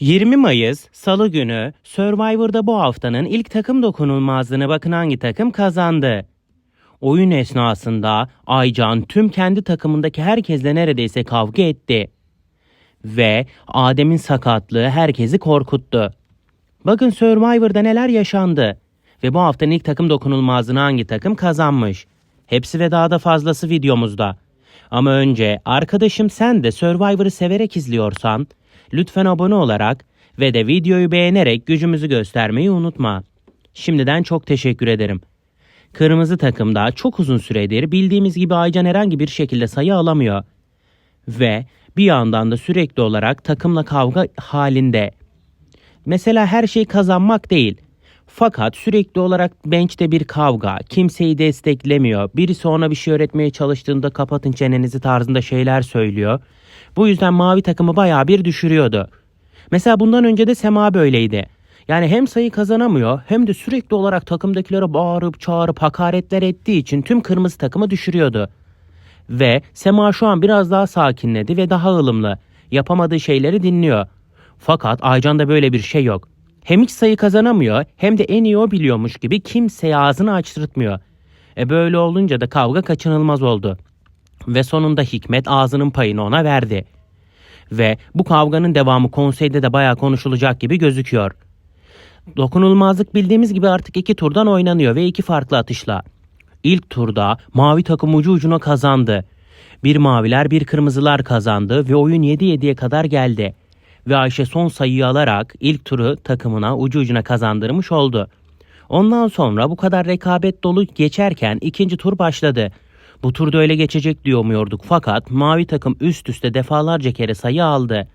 20 Mayıs Salı günü Survivor'da bu haftanın ilk takım dokunulmazlığını bakın hangi takım kazandı. Oyun esnasında Aycan tüm kendi takımındaki herkesle neredeyse kavga etti. Ve Adem'in sakatlığı herkesi korkuttu. Bakın Survivor'da neler yaşandı. Ve bu haftanın ilk takım dokunulmazlığını hangi takım kazanmış. Hepsi ve daha da fazlası videomuzda. Ama önce arkadaşım sen de Survivor'ı severek izliyorsan lütfen abone olarak ve de videoyu beğenerek gücümüzü göstermeyi unutma. Şimdiden çok teşekkür ederim. Kırmızı takımda çok uzun süredir bildiğimiz gibi Aycan herhangi bir şekilde sayı alamıyor. Ve bir yandan da sürekli olarak takımla kavga halinde. Mesela her şey kazanmak değil. Fakat sürekli olarak bench'te bir kavga, kimseyi desteklemiyor, birisi ona bir şey öğretmeye çalıştığında kapatın çenenizi tarzında şeyler söylüyor. Bu yüzden mavi takımı bayağı bir düşürüyordu. Mesela bundan önce de Sema böyleydi. Yani hem sayı kazanamıyor hem de sürekli olarak takımdakilere bağırıp çağırıp hakaretler ettiği için tüm kırmızı takımı düşürüyordu. Ve Sema şu an biraz daha sakinledi ve daha ılımlı. Yapamadığı şeyleri dinliyor. Fakat Aycan'da böyle bir şey yok. Hem hiç sayı kazanamıyor hem de en iyi o biliyormuş gibi kimseye ağzını açtırtmıyor. E böyle olunca da kavga kaçınılmaz oldu. Ve sonunda Hikmet ağzının payını ona verdi. Ve bu kavganın devamı konseyde de bayağı konuşulacak gibi gözüküyor. Dokunulmazlık bildiğimiz gibi artık iki turdan oynanıyor ve iki farklı atışla. İlk turda mavi takım ucu ucuna kazandı. Bir maviler bir kırmızılar kazandı ve oyun 7-7'ye kadar geldi. Ve Ayşe son sayıyı alarak ilk turu takımına ucu ucuna kazandırmış oldu. Ondan sonra bu kadar rekabet dolu geçerken ikinci tur başladı. Bu turda öyle geçecek diyor umuyorduk fakat mavi takım üst üste defalarca kere sayı aldı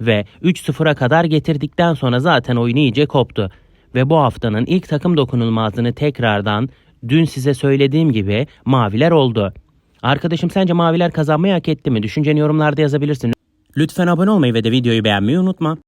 ve 3-0'a kadar getirdikten sonra zaten oyun iyice koptu. Ve bu haftanın ilk takım dokunulmazlığını tekrardan dün size söylediğim gibi maviler oldu. Arkadaşım sence maviler kazanmayı hak etti mi? Düşünceni yorumlarda yazabilirsin. Lütfen abone olmayı ve de videoyu beğenmeyi unutma.